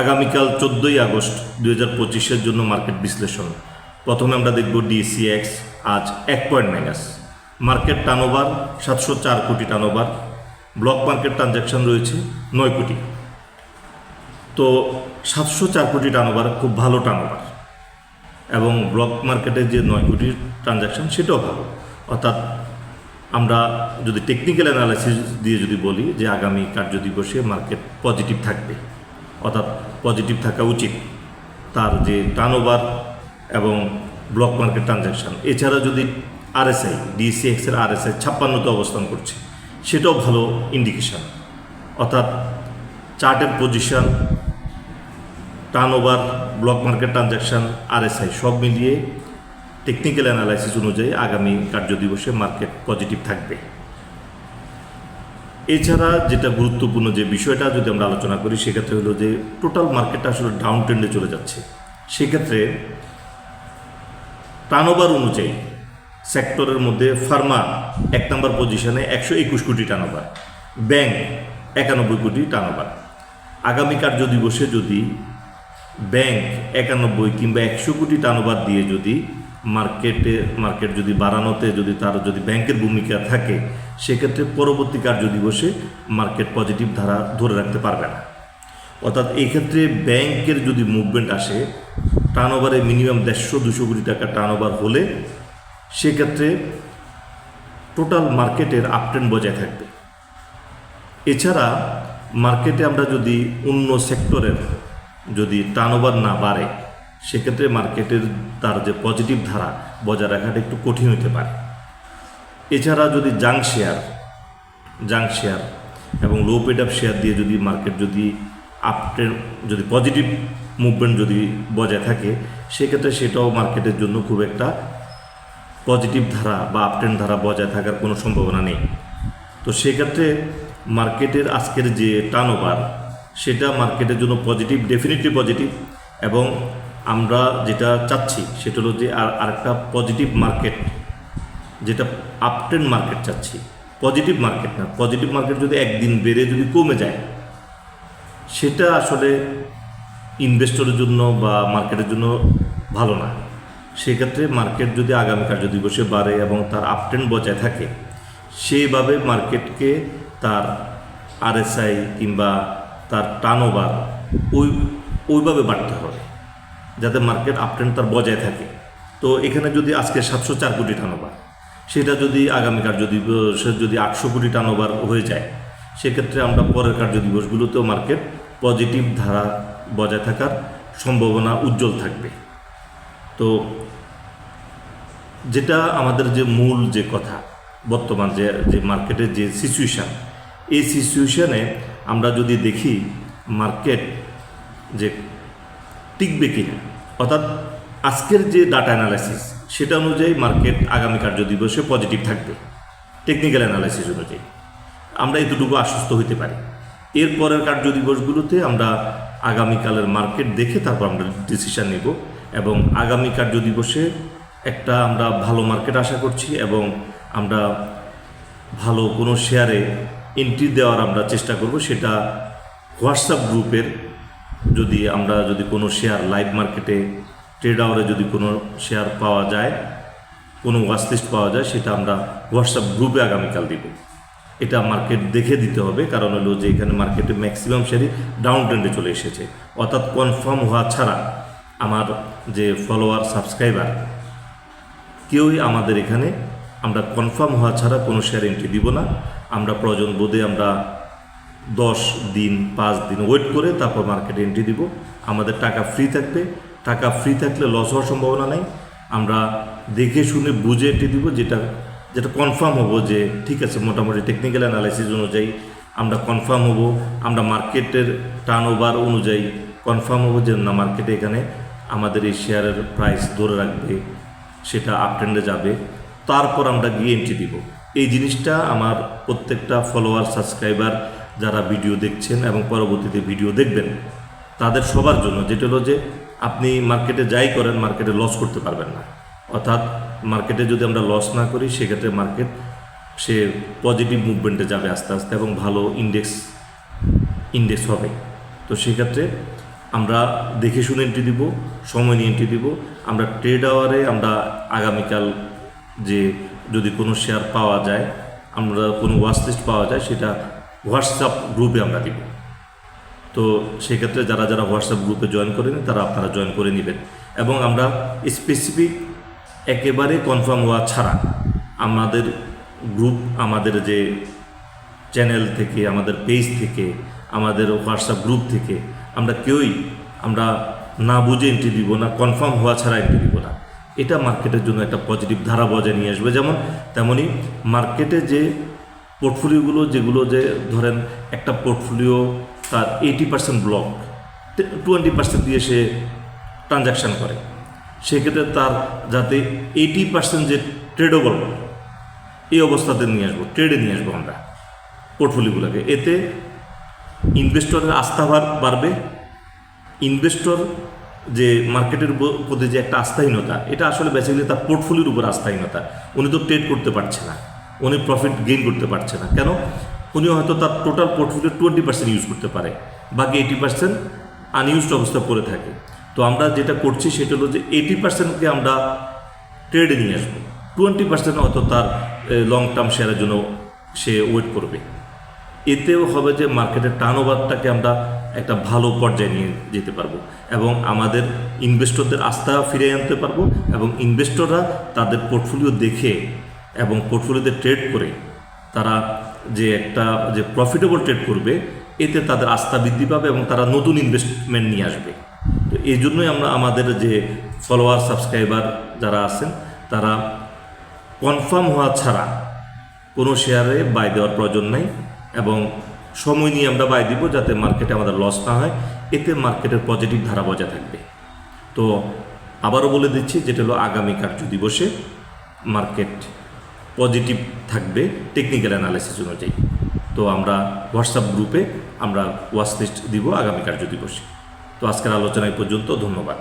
আগামীকাল চোদ্দোই আগস্ট দুই হাজার পঁচিশের জন্য মার্কেট বিশ্লেষণ। প্রথমে আমরা দেখব ডিসিএক্স, আজ এক পয়েন্ট মাইনাস। মার্কেট টার্নওভার সাতশো চার কোটি টার্নওভার। ব্লক মার্কেট ট্রানজ্যাকশন রয়েছে নয় কোটি। তো সাতশো চার কোটি টার্নওভার খুব ভালো টার্নওভার। এবং ব্লক মার্কেটের যে নয় কোটি ট্রানজ্যাকশন সেটাও ভালো। অর্থাৎ আমরা যদি টেকনিক্যাল অ্যানালাইসিস দিয়ে যদি বলি যে আগামী কার্য দিবসে মার্কেট পজিটিভ থাকবে। অর্থাৎ পজিটিভ থাকা উচিত। তার যে টার্নওভার এবং ব্লক মার্কেট ট্রানজ্যাকশন এছাড়া যদি আরএসআই ডিসিএক্স এর আরএসআই ছাপ্পান্নতে অবস্থান করছে, সেটাও ভালো ইন্ডিকেশন অর্থাৎ চার্টের position turnover block market transaction RSI সব মিলিয়ে টেকনিক্যাল অ্যানালাইসিস অনুযায়ী আগামী কার্য দিবসে মার্কেট পজিটিভ থাকবে। এছাড়া যেটা গুরুত্বপূর্ণ যে বিষয়টা যদি আমরা আলোচনা করি, সেক্ষেত্রে হলো যে টোটাল মার্কেটটা আসলে ডাউন ট্রেন্ডে চলে যাচ্ছে। সেক্ষেত্রে টার্নওভার অনুযায়ী সেক্টরের মধ্যে ফার্মা এক নম্বর পজিশনে একশো একুশ কোটি টার্নওভার ব্যাংক একানব্বই কোটি টার্নওভার আগামী কার্য দিবসে যদি ব্যাংক একানব্বই কিংবা একশো কোটি টার্নওভার দিয়ে যদি মার্কেটে, মার্কেট যদি বাড়ানোতে যদি তার যদি ব্যাংকের ভূমিকা থাকে, সেক্ষেত্রে পরবর্তী কার্য দিবসে মার্কেট পজিটিভ ধারা ধরে রাখতে পারবে না। অর্থাৎ এক্ষেত্রে ব্যাংকের যদি মুভমেন্ট আসে টার্নওভারে মিনিমাম দেড়শো, দুশো কোটি টাকা টার্নওভার হলে সেক্ষেত্রে টোটাল মার্কেটের আপট্রেন্ড বজায় থাকবে। এছাড়া মার্কেটে আমরা যদি অন্য সেক্টরের যদি টার্নওভার না বাড়ে সেক্ষেত্রে মার্কেটের তার যে পজিটিভ ধারা বজায় রাখাটা একটু কঠিন হতে পারে। এছাড়া যদি জাং শেয়ার জাং শেয়ার এবং লো পেড আপ শেয়ার দিয়ে যদি মার্কেট যদি আপট্রেন্ড যদি পজিটিভ মুভমেন্ট যদি বজায় থাকে, সেক্ষেত্রে সেটাও মার্কেটের জন্য খুব একটা পজিটিভ ধারা বা আপট্রেন্ড ধারা বজায় থাকার কোনো সম্ভাবনা নেই। তো সেক্ষেত্রে মার্কেটের আজকের যে টার্নওভার সেটা মার্কেটের জন্য পজিটিভ ডেফিনেটলি পজিটিভ এবং আমরা যেটা চাচ্ছি, সেটা হলো যে আর আরেকটা পজিটিভ মার্কেট যেটা আপট্রেন্ড মার্কেট চাচ্ছি। পজিটিভ মার্কেট না পজিটিভ মার্কেট যদি একদিন বেড়ে যদি কমে যায়, সেটা আসলে ইনভেস্টরের জন্য বা মার্কেটের জন্য ভালো না। সেক্ষেত্রে মার্কেট যদি আগামী কার্য দিবসে বাড়ে এবং তার আপট্রেন্ড বজায় থাকে, সেইভাবে মার্কেটকে তার আরএসআই কিংবা তার টার্নওভার ওই, ওইভাবে বাড়তে হবে। যাতে মার্কেট আপট্রেন্ড তার বজায় থাকে। তো এখানে যদি আজকে সাতশো চার কোটি টার্নওভার সেটা যদি আগামী কার্য দিবসে যদি আটশো কোটি টার্নওভার হয়ে যায়, সেক্ষেত্রে আমরা পরের কার্য দিবসগুলোতেও মার্কেট পজিটিভ ধারা বজায় থাকার সম্ভাবনা উজ্জ্বল থাকবে। তো যেটা আমাদের যে মূল যে কথা, বর্তমান যে যে মার্কেটের যে সিচুয়েশান এই সিচুয়েশানে আমরা যদি দেখি মার্কেট যে টিকবে কিনা অর্থাৎ আজকের যে ডাটা অ্যানালাইসিস সেটা অনুযায়ী মার্কেট আগামী কার্য দিবসে পজিটিভ থাকবে টেকনিক্যাল অ্যানালাইসিস অনুযায়ী। আমরা এতটুকু আশ্বস্ত হতে পারি। এরপরের কার্য দিবসগুলোতে আমরা আগামীকালের মার্কেট দেখে তারপর আমরা ডিসিশান নেব এবং আগামী কার্য দিবসে একটা আমরা ভালো মার্কেট আশা করছি এবং আমরা ভালো কোনো শেয়ারে এন্ট্রি দেওয়ার আমরা চেষ্টা করব, সেটা হোয়াটসঅ্যাপ গ্রুপের যদি আমরা যদি কোনো শেয়ার লাইভ মার্কেটে ট্রেড আওয়ারে যদি কোনো শেয়ার পাওয়া যায়, কোনো ওয়াচ লিস্ট পাওয়া যায়, সেটা আমরা হোয়াটসঅ্যাপ গ্রুপে আগামীকাল দিব। এটা মার্কেট দেখে দিতে হবে, কারণ হলো যে এখানে মার্কেটে ম্যাক্সিমাম শেয়ারই ডাউন ট্রেন্ডে চলে এসেছে। অর্থাৎ কনফার্ম হওয়া ছাড়া আমার যে ফলোয়ার সাবস্ক্রাইবার কেউই আমাদের এখানে আমরা কনফার্ম হওয়া ছাড়া কোনো শেয়ার এন্ট্রি দিব না। আমরা প্রয়োজন বোধে আমরা দশ দিন, পাঁচ দিন ওয়েট করে তারপর মার্কেটে এন্ট্রি দিব। আমাদের টাকা ফ্রি থাকবে। টাকা ফ্রি থাকলে লস হওয়ার সম্ভাবনা নেই। আমরা দেখে শুনে বুঝে এন্ট্রি দিব যেটা যেটা কনফার্ম হব যে ঠিক আছে, মোটামুটি টেকনিক্যাল অ্যানালাইসিস অনুযায়ী আমরা কনফার্ম হব। আমরা মার্কেটের টার্ন ওভার অনুযায়ী কনফার্ম হব যে না মার্কেটে এখানে আমাদের এই শেয়ারের প্রাইস ধরে রাখবে, সেটা আপট্রেন্ডে যাবে। তারপর আমরা গিয়ে এন্ট্রি দিব। এই জিনিসটা আমার প্রত্যেকটা ফলোয়ার সাবস্ক্রাইবার যারা ভিডিও দেখছেন এবং পরবর্তীতে ভিডিও দেখবেন, তাদের সবার জন্য যেটা হলো যে আপনি মার্কেটে যাই করেন, মার্কেটে লস করতে পারবেন না। অর্থাৎ মার্কেটে যদি আমরা লস না করি, সেক্ষেত্রে মার্কেট, সে পজিটিভ মুভমেন্টে যাবে আস্তে আস্তে এবং ভালো ইন্ডেক্স ইন্ডেক্স হবে। তো সেক্ষেত্রে আমরা দেখে শুনে এন্ট্রি দিব, সময় নিয়ে এন্ট্রি দিব। আমরা ট্রেড আওয়ারে আমরা আগামীকাল যে যদি কোনো শেয়ার পাওয়া যায়, আমরা কোনো ওয়াচ লিস্ট পাওয়া যায়, সেটা হোয়াটসঅ্যাপ গ্রুপে আমরা দিব। তো সেক্ষেত্রে যারা যারা হোয়াটসঅ্যাপ গ্রুপে জয়েন করেন, তারা আপনারা জয়েন করে নেবেন। এবং আমরা স্পেসিফিক একেবারে কনফার্ম হওয়া ছাড়া আমাদের গ্রুপ আমাদের যে চ্যানেল থেকে, আমাদের পেজ থেকে, আমাদের হোয়াটসঅ্যাপ গ্রুপ থেকে আমরা কেউই আমরা না বুঝে এন্ট্রি দিব না কনফার্ম হওয়া ছাড়া এন্ট্রি দিব না। এটা মার্কেটের জন্য একটা পজিটিভ ধারা বজায় নিয়ে আসবে। যেমন, তেমনই মার্কেটে যে পোর্টফোলিওগুলো যেগুলো যে ধরেন একটা পোর্টফোলিও তার eighty percent block twenty percent দিয়ে সে ট্রানজাকশান করে। সেক্ষেত্রে তার যাতে এইটি পার্সেন্ট যে ট্রেডেবল এই অবস্থাতে নিয়ে আসব ট্রেডে নিয়ে আসব আমরা পোর্টফোলিওগুলোকে। এতে ইনভেস্টরের আস্থা বাড়- বাড়বে। ইনভেস্টর যে মার্কেটের প্রতি যে একটা আস্থাহীনতা, এটা আসলে বেসিক্যালি তার পোর্টফোলিওর উপর আস্থাহীনতা। উনি তো ট্রেড করতে পারছে না। উনি প্রফিট গেইন করতে পারছে না। কেন? উনি হয়তো তার total portfolio twenty percent use করতে পারে, বাকি এইটি পার্সেন্ট আনইউজড অবস্থা পড়ে থাকে। তো আমরা যেটা করছি সেটা হলো যে এইটি পার্সেন্টকে আমরা ট্রেডে নিয়ে আসব। টোয়েন্টি পার্সেন্ট হয়তো তার লং টার্ম শেয়ারের জন্য সে ওয়েট করবে। এতেও হবে যে মার্কেটের টার্ন ওভারটাকে আমরা একটা ভালো পর্যায়ে নিয়ে যেতে পারব এবং আমাদের ইনভেস্টরদের আস্থা ফিরে আনতে পারব এবং ইনভেস্টররা তাদের পোর্টফোলিও দেখে এবং পোর্টফোলিওতে ট্রেড করে তারা যে একটা, যে প্রফিটেবল ট্রেড করবে, এতে তাদের আস্থা বৃদ্ধি পাবে এবং তারা নতুন ইনভেস্টমেন্ট নিয়ে আসবে। তো এই জন্যই আমরা আমাদের যে ফলোয়ার সাবস্ক্রাইবার যারা আছেন, তারা কনফার্ম হওয়া ছাড়া কোনো শেয়ারে বাই দেওয়ার প্রয়োজন নাই এবং সময় নিয়ে আমরা বাই দিব যাতে মার্কেটে আমাদের লস না হয়। এতে মার্কেটের পজিটিভ ধারা বজায় থাকবে। তো আবারও বলে দিচ্ছি, যেটা হলো আগামী কার্য দিবসে মার্কেট পজিটিভ থাকবে টেকনিক্যাল অ্যানালাইসিস অনুযায়ী। তো আমরা হোয়াটসঅ্যাপ গ্রুপে আমরা ওয়াচ লিস্ট দিব আগামী কার্য দিবসে তো আজকের আলোচনা পর্যন্ত, ধন্যবাদ।